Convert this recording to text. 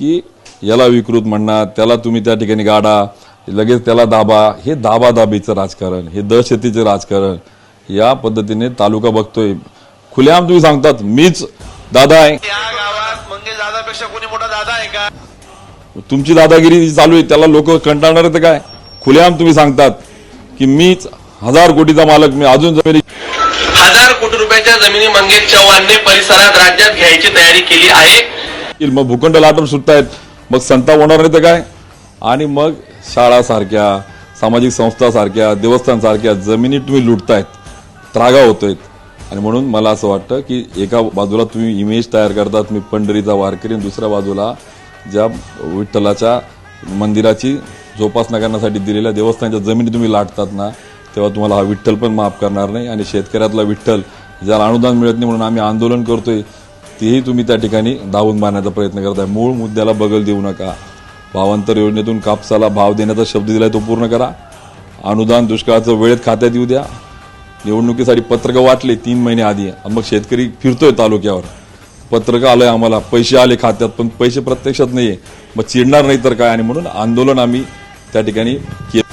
की याला विकृत म्हणणार त्याला तुम्ही त्या ठिकाणी गाडा लगेच त्याला दाबा हे दाबादाबीचं राजकारण हे दहशतीचं राजकारण या पद्धतीने तालुका बघतोय. खुलेआम तुम्ही सांगतात मीच दादा आहे. या गावात मंगेश दादापेक्षा कोणी मोठा दादा आहे का? तुमची दादागिरी चालू आहे त्याला लोक कंटाळणार आहेत काय? खुलेआम तुम्ही सांगतात की मीच हजार कोटीचा मालक मी अजून जमिनी हजार कोटी रुपयाच्या जमिनी मंगेश चव्हाणने परिसरात राज्यात घ्यायची तयारी केली आहे. मग भूखंड लाटून सुटतायत. मग संताप होणार नाही तर काय? आणि मग शाळा सारख्या सामाजिक संस्था सारख्या देवस्थान सारख्या जमिनी तुम्ही लुटतायत. त्रागा होतोय आणि म्हणून मला असं वाटतं की एका बाजूला तुम्ही इमेज तयार करतात मी पंढरीचा वारकरी दुसऱ्या बाजूला ज्या विठ्ठलाच्या मंदिराची जोपासना करण्यासाठी दिलेल्या देवस्थानच्या जमिनी तुम्ही लाटतात ना तेव्हा तुम्हाला हा विठ्ठल पण माफ करणार नाही. आणि शेतकऱ्यातला विठ्ठल ज्याला अनुदान मिळत नाही म्हणून आम्ही आंदोलन करतोय तेही तुम्ही त्या ठिकाणी धावून मारण्याचा प्रयत्न करताय. मूळ मुद्द्याला बगल देऊ नका. भावांतर योजनेतून कापसाला भाव देण्याचा शब्द दिलाय तो पूर्ण करा. अनुदान दुष्काळाचं वेळेत खात्यात येऊ द्या. निवडणुकीसाठी पत्रकं वाटले तीन महिने आधी. मग शेतकरी फिरतोय तालुक्यावर. पत्रकं आलंय आम्हाला. पैसे आले खात्यात पण पैसे प्रत्यक्षात नाहीये. मग चिडणार नाही तर काय? आणि म्हणून आंदोलन आम्ही त्या ठिकाणी केलं.